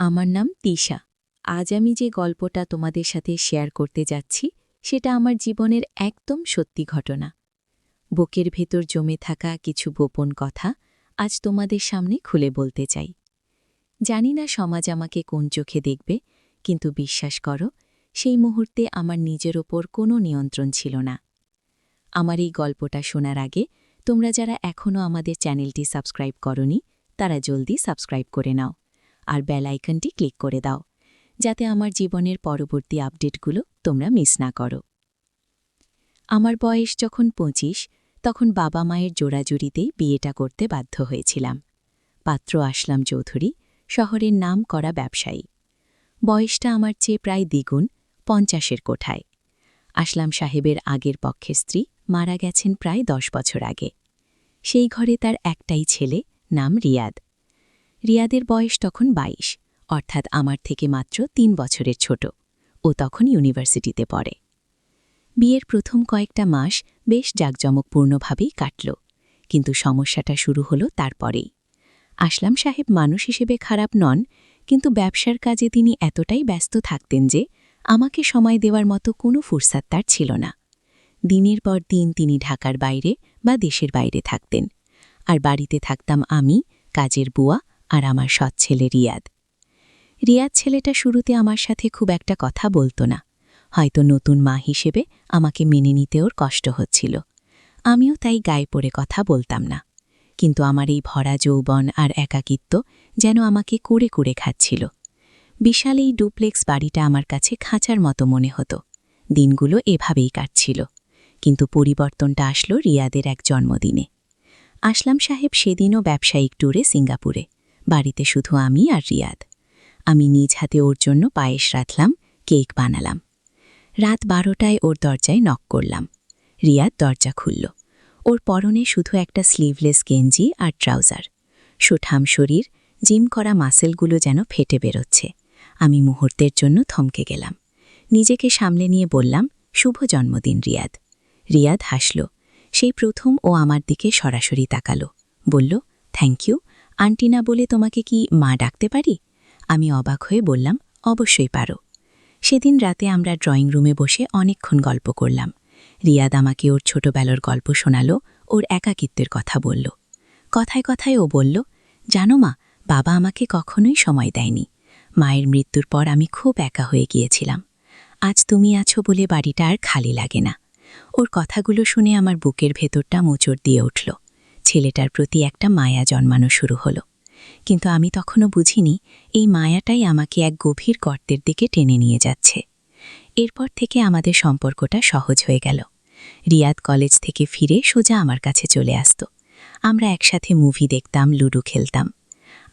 আমার নাম তিশা। আজ আমি যে গল্পটা তোমাদের সাথে শেয়ার করতে যাচ্ছি, সেটা আমার জীবনের একদম সত্যি ঘটনা। বুকের ভেতর জমে থাকা কিছু গোপন কথা আজ তোমাদের সামনে খুলে বলতে চাই। জানি না সমাজ আমাকে কোন চোখে দেখবে, কিন্তু বিশ্বাস করো, সেই মুহূর্তে আমার নিজের ওপর কোনো নিয়ন্ত্রণ ছিল না। আমার এই গল্পটা শোনার আগে তোমরা যারা এখনও আমাদের চ্যানেলটি সাবস্ক্রাইব করনি, তারা জলদি সাবস্ক্রাইব করে নাও। আর বেল আইকনটি ক্লিক করে দাও, যাতে আমার জীবনের পরবর্তী আপডেটগুলো তোমরা মিস না করো। আমার বয়স যখন পঁচিশ, তখন বাবা মায়ের জোড়াজুড়িতেই বিয়েটা করতে বাধ্য হয়েছিলাম। পাত্র আসলাম চৌধুরী, শহরের নাম করা ব্যবসায়ী। বয়সটা আমার চেয়ে প্রায় দ্বিগুণ, পঞ্চাশের কোঠায়। আসলাম সাহেবের আগের পক্ষের স্ত্রী, মারা গেছেন প্রায় দশ বছর আগে। সেই ঘরে তার একটাই ছেলে, নাম রিয়াদ। রিয়াদের বয়স তখন ২২ অর্থাৎ আমার থেকে মাত্র তিন বছরের ছোট। ও তখন ইউনিভার্সিটিতে পড়ে। বিয়ের প্রথম কয়েকটা মাস বেশ জাঁকজমকপূর্ণভাবেই কাটল, কিন্তু সমস্যাটা শুরু হলো তারপরেই। আসলাম সাহেব মানুষ হিসেবে খারাপ নন, কিন্তু ব্যবসার কাজে তিনি এতটাই ব্যস্ত থাকতেন যে আমাকে সময় দেওয়ার মতো কোনো ফুরসাত তার ছিল না। দিনের পর দিন তিনি ঢাকার বাইরে বা দেশের বাইরে থাকতেন। আর বাড়িতে থাকতাম আমি, কাজের বুয়া আর আমার সৎ ছেলে রিয়াদ। রিয়াদ ছেলেটা শুরুতে আমার সাথে খুব একটা কথা বলতো না। হয়তো নতুন মা হিসেবে আমাকে মেনে নিতে ওর কষ্ট হচ্ছিল। আমিও তাই গায়ে পড়ে কথা বলতাম না। কিন্তু আমার এই ভরা যৌবন আর একাকিত্ব যেন আমাকে কুড়ে কুড়ে খাচ্ছিল। বিশাল এই ডুপ্লেক্স বাড়িটা আমার কাছে খাঁচার মতো মনে হতো। দিনগুলো এভাবেই কাটছিল। কিন্তু পরিবর্তনটা আসলো রিয়াদের এক জন্মদিনে। আসলাম সাহেব সেদিনও ব্যবসায়িক ট্যুরে সিঙ্গাপুরে। বাড়িতে শুধু আমি আর রিয়াদ। আমি নিজ হাতে ওর জন্য পায়েস রাঁধলাম, কেক বানালাম। রাত বারোটায় ওর দরজায় নক করলাম। রিয়াদ দরজা খুলল। ওর পরনে শুধু একটা স্লিভলেস গেঞ্জি আর ট্রাউজার। সুঠাম শরীর, জিম করা মাসেলগুলো যেন ফেটে বেরোচ্ছে। আমি মুহূর্তের জন্য থমকে গেলাম। নিজেকে সামলে নিয়ে বললাম, শুভ জন্মদিন, রিয়াদ। রিয়াদ হাসল। সেই প্রথম ও আমার দিকে সরাসরি তাকালো। বলল থ্যাংক ইউ আন্টি না বলে তোমাকে কি মা ডাকতে পারি? আমি অবাক হয়ে বললাম, অবশ্যই পারো। সেদিন রাতে আমরা ড্রয়িং রুমে বসে অনেকক্ষণ গল্প করলাম। রিয়াদ আমাকে ওর ছোটবেলার গল্প শোনালো, ওর একাকিত্বের কথা বলল। কথায় কথায় ও বলল, জানো মা, বাবা আমাকে কখনোই সময় দেয়নি। মায়ের মৃত্যুর পর আমি খুব একা হয়ে গিয়েছিলাম। আজ তুমি আছো বলে বাড়িটা আর খালি লাগে না। ওর কথাগুলো শুনে আমার বুকের ভেতরটা মোচড় দিয়ে উঠল। ছেলেটার প্রতি একটা মায়া জন্মানো শুরু হলো। কিন্তু আমি তখনও বুঝিনি, এই মায়াটাই আমাকে এক গভীর গর্তের দিকে টেনে নিয়ে যাচ্ছে। এরপর থেকে আমাদের সম্পর্কটা সহজ হয়ে গেল। রিয়াদ কলেজ থেকে ফিরে সোজা আমার কাছে চলে আসত। আমরা একসাথে মুভি দেখতাম, লুডো খেলতাম।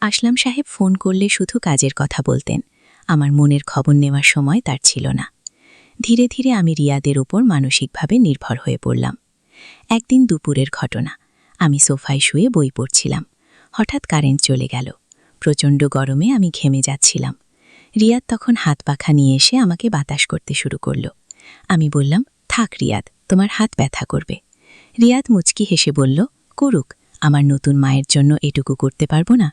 আসলাম সাহেব ফোন করলে শুধু কাজের কথা বলতেন। আমার মনের খবর নেওয়ার সময় তার ছিল না। ধীরে ধীরে আমি রিয়াদের ওপর মানসিকভাবে নির্ভর হয়ে পড়লাম। একদিন দুপুরের ঘটনা। আমি সোফায় শুয়ে বই পড়ছিলাম। হঠাৎ কারেন্ট চলে গেল। প্রচণ্ড গরমে আমি ঘেমে যাচ্ছিলাম। রিয়াদ তখন হাত পাখা নিয়ে এসে আমাকে বাতাস করতে শুরু করল। আমি বললাম, থাক রিয়াদ, তোমার হাত ব্যথা করবে। রিয়াদ মুচকি হেসে বলল, করুক, আমার নতুন মায়ের জন্য এটুকু করতে পারব না?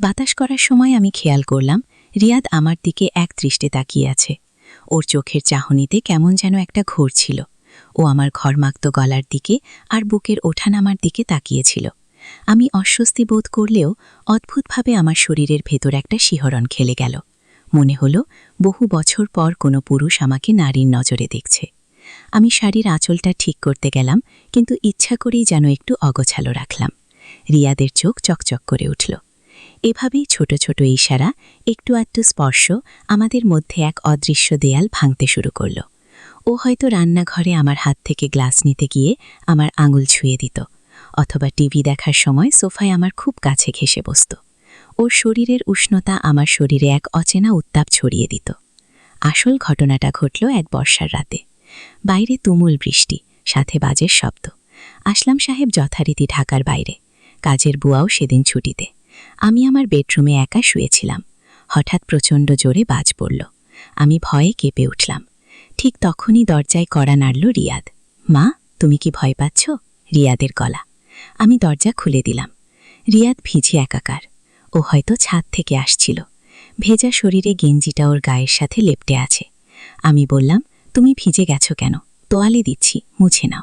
বাতাস করার সময় আমি খেয়াল করলাম, রিয়াদ আমার দিকে এক দৃষ্টে তাকিয়ে আছে। ওর চোখের চাহনিতে কেমন যেন একটা ঘোর ছিল। ও আমার ঘরমাক্ত গলার দিকে আর বুকের ওঠানামার দিকে তাকিয়েছিল। আমি অস্বস্তি বোধ করলেও অদ্ভুতভাবে আমার শরীরের ভেতর একটা শিহরণ খেলে গেল। মনে হল বহু বছর পর কোনো পুরুষ আমাকে নারীর নজরে দেখছে। আমি শাড়ির আঁচলটা ঠিক করতে গেলাম, কিন্তু ইচ্ছা করেই যেন একটু অগোছালো রাখলাম। রিয়াদের চোখ চকচক করে উঠল। এভাবেই ছোট ছোট ইশারা, একটু আধটু স্পর্শ আমাদের মধ্যে এক অদৃশ্য দেয়াল ভাঙতে শুরু করল। ও হয়তো রান্নাঘরে আমার হাত থেকে গ্লাস নিতে গিয়ে আমার আঙুল ছুঁয়ে দিত, অথবা টিভি দেখার সময় সোফায় আমার খুব কাছে ঘেসে বসত। ওর শরীরের উষ্ণতা আমার শরীরে এক অচেনা উত্তাপ ছড়িয়ে দিত। আসল ঘটনাটা ঘটল এক বর্ষার রাতে। বাইরে তুমুল বৃষ্টি, সাথে বাজের শব্দ। আসলাম সাহেব যথারীতি ঢাকার বাইরে। কাজের বুয়াও সেদিন ছুটিতে। আমি আমার বেডরুমে একা শুয়েছিলাম। হঠাৎ প্রচণ্ড জোরে বাজ পড়ল। আমি ভয়ে কেঁপে উঠলাম। ঠিক তখনই দরজায় কড়া নাড়ল রিয়াদ। মা, তুমি কি ভয় পাচ্ছ? রিয়াদের গলা। আমি দরজা খুলে দিলাম। রিয়াদ ভিজে একাকার। ও হয়তো ছাদ থেকে আসছিল। ভেজা শরীরে গেঞ্জিটা ওর গায়ের সাথে লেপটে আছে। আমি বললাম, তুমি ভিজে গেছো কেন? তোয়ালে দিচ্ছি, মুছে নাও।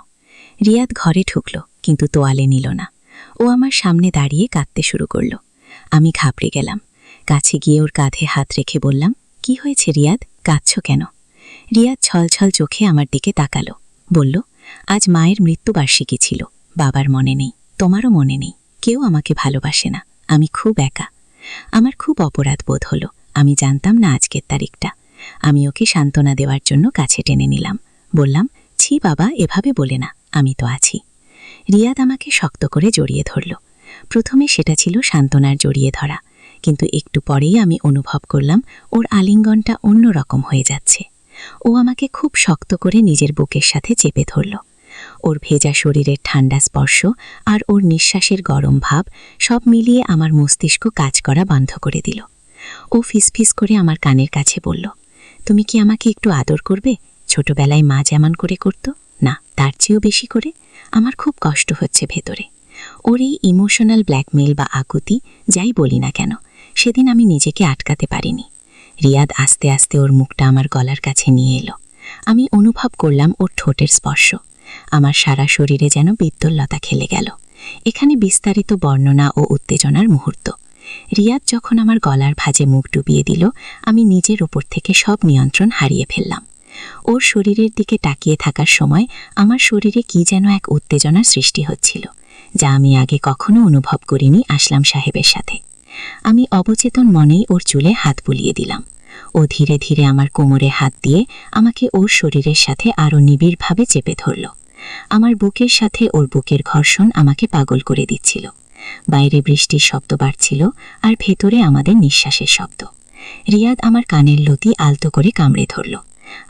রিয়াদ ঘরে ঢুকল, কিন্তু তোয়ালে নিল না। ও আমার সামনে দাঁড়িয়ে কাঁদতে শুরু করল। আমি ঘাবড়ে গেলাম। কাছে গিয়ে ওর কাঁধে হাত রেখে বললাম, কি হয়েছে রিয়াদ? কাঁদছ কেন? রিয়াদ ছলছল চোখে আমার দিকে তাকালো। বলল, আজ মায়ের মৃত্যুবার্ষিকী ছিল। বাবার মনে নেই, তোমারও মনে নেই। কেউ আমাকে ভালোবাসে না। আমি খুব একা। আমার খুব অপরাধ বোধ হলো। আমি জানতাম না আজকের তারিখটা। আমি ওকে সান্ত্বনা দেওয়ার জন্য কাছে টেনে নিলাম। বললাম, ছি বাবা, এভাবে বলে না। আমি তো আছি। রিয়াদ আমাকে শক্ত করে জড়িয়ে ধরল। প্রথমে সেটা ছিল সান্ত্বনার জড়িয়ে ধরা। কিন্তু একটু পরেই আমি অনুভব করলাম, ওর আলিঙ্গনটা অন্যরকম হয়ে যাচ্ছে। ও আমাকে খুব শক্ত করে নিজের বুকের সাথে চেপে ধরল। ওর ভেজা শরীরের ঠান্ডা স্পর্শ আর ওর নিঃশ্বাসের গরম ভাব সব মিলিয়ে আমার মস্তিষ্ক কাজ করা বন্ধ করে দিল। ও ফিসফিস করে আমার কানের কাছে বলল, তুমি কি আমাকে একটু আদর করবে? ছোটবেলায় মা যেমন করে করত, না, তার চেয়েও বেশি করে? আমার খুব কষ্ট হচ্ছে ভেতরে। ওর এই ইমোশনাল ব্ল্যাকমেইল বা আকুতি, যাই বলি না কেন, সেদিন আমি নিজেকে আটকাতে পারিনি। রিয়াদ আস্তে আস্তে ওর মুখটা আমার গলার কাছে নিয়ে এলো। আমি অনুভব করলাম ওর ঠোঁটের স্পর্শ। আমার সারা শরীরে যেন বিদ্যুল্লতা খেলে গেল। এখানে বিস্তারিত বর্ণনা ও উত্তেজনার মুহূর্ত। রিয়াদ যখন আমার গলার ভাঁজে মুখ ডুবিয়ে দিল, আমি নিজের ওপর থেকে সব নিয়ন্ত্রণ হারিয়ে ফেললাম। ওর শরীরের দিকে তাকিয়ে থাকার সময় আমার শরীরে কি যেন এক উত্তেজনার সৃষ্টি হচ্ছিল, যা আমি আগে কখনো অনুভব করিনি আসলাম সাহেবের সাথে। আমি অবচেতন মনেই ওর চুলে হাত বুলিয়ে দিলাম। ও ধীরে ধীরে আমার কোমরে হাত দিয়ে আমাকে ওর শরীরের সাথে আরও নিবিড়ভাবে চেপে ধরল। আমার বুকের সাথে ওর বুকের ঘর্ষণ আমাকে পাগল করে দিচ্ছিল। বাইরে বৃষ্টির শব্দ বাড়ছিল আর ভেতরে আমাদের নিঃশ্বাসের শব্দ। রিয়াদ আমার কানের লতি আলতো করে কামড়ে ধরল।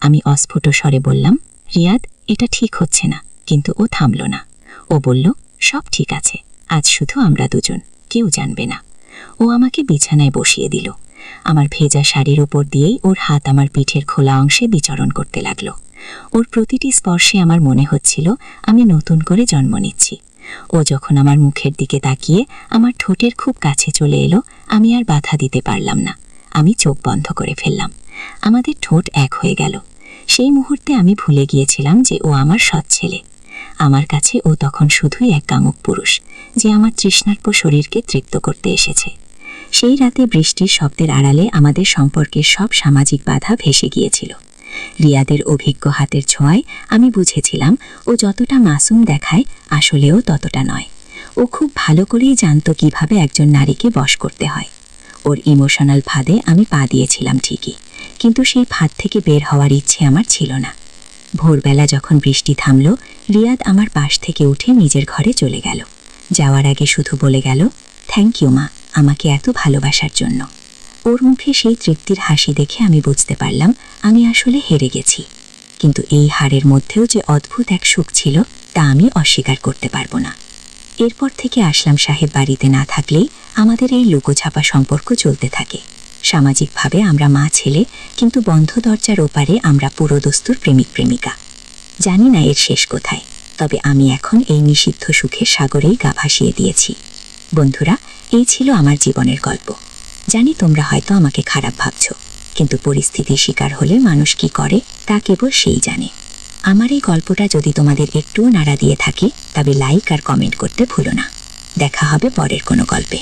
আমি অস্ফুট স্বরে বললাম, রিয়াদ, এটা ঠিক হচ্ছে না, কিন্তু ও থামল না। ও বলল, সব ঠিক আছে, আজ শুধু আমরা দুজন, কেউ জানবে না। ও আমাকে বিছানায় বসিয়ে দিল। আমার ভেজা শাড়ির উপর দিয়েই ওর হাত আমার পিঠের খোলা অংশে বিচরণ করতে লাগল। ওর প্রতিটি স্পর্শে আমার মনে হচ্ছিল, আমি নতুন করে জন্ম নিচ্ছি। ও যখন আমার মুখের দিকে তাকিয়ে আমার ঠোঁটের খুব কাছে চলে এলো, আমি আর বাধা দিতে পারলাম না। আমি চোখ বন্ধ করে ফেললাম। আমাদের ঠোঁট এক হয়ে গেল। সেই মুহূর্তে আমি ভুলে গিয়েছিলাম যে ও আমার সৎ ছেলে। আমার কাছে ও তখন শুধুই এক কামুক পুরুষ, যে আমার তৃষ্ণার্প শরীরকে তৃপ্ত করতে এসেছে। সেই রাতে বৃষ্টির শব্দের আড়ালে আমাদের সম্পর্কের সব সামাজিক বাধা ভেসে গিয়েছিল। রিয়াদের অভিজ্ঞ হাতের ছোঁয়ায় আমি বুঝেছিলাম, ও যতটা মাসুম দেখায়, আসলেও ততটা নয়। ও খুব ভালো করেই জানত কীভাবে একজন নারীকে বশ করতে হয়। ওর ইমোশনাল ফাঁদে আমি পা দিয়েছিলাম ঠিকই, কিন্তু সেই ফাঁদ থেকে বের হওয়ার ইচ্ছে আমার ছিল না। ভোরবেলা যখন বৃষ্টি থামল, রিয়াদ আমার পাশ থেকে উঠে নিজের ঘরে চলে গেল। যাওয়ার আগে শুধু বলে গেল থ্যাংক ইউ মা, আমাকে এত ভালোবাসার জন্য। ওর মুখে সেই তৃপ্তির হাসি দেখে আমি বুঝতে পারলাম, আমি আসলে হেরে গেছি। কিন্তু এই হারের মধ্যেও যে অদ্ভুত এক সুখ ছিল, তা আমি অস্বীকার করতে পারব না। এরপর থেকে আসলাম সাহেব বাড়িতে না থাকলেই আমাদের এই লুকোছাপা সম্পর্ক চলতে থাকে। সামাজিকভাবে আমরা মা, ছেলে, কিন্তু বন্ধ দরজার ওপারে আমরা পুরোদস্তুর প্রেমিক, প্রেমিকা। জানি না এর শেষ কোথায়, তবে আমি এখন এই নিষিদ্ধ সুখের সাগরেই গা ভাসিয়ে দিয়েছি। বন্ধুরা, এই ছিল আমার জীবনের গল্প। জানি তোমরা হয়তো আমাকে খারাপ ভাবছ, কিন্তু পরিস্থিতির শিকার হলে মানুষ কি করে, তা কেবল সেই জানে। আমার এই গল্পটা যদি তোমাদের একটুও নাড়া দিয়ে থাকে, তবে লাইক আর কমেন্ট করতে ভুলো না। দেখা হবে পরের কোনো গল্পে।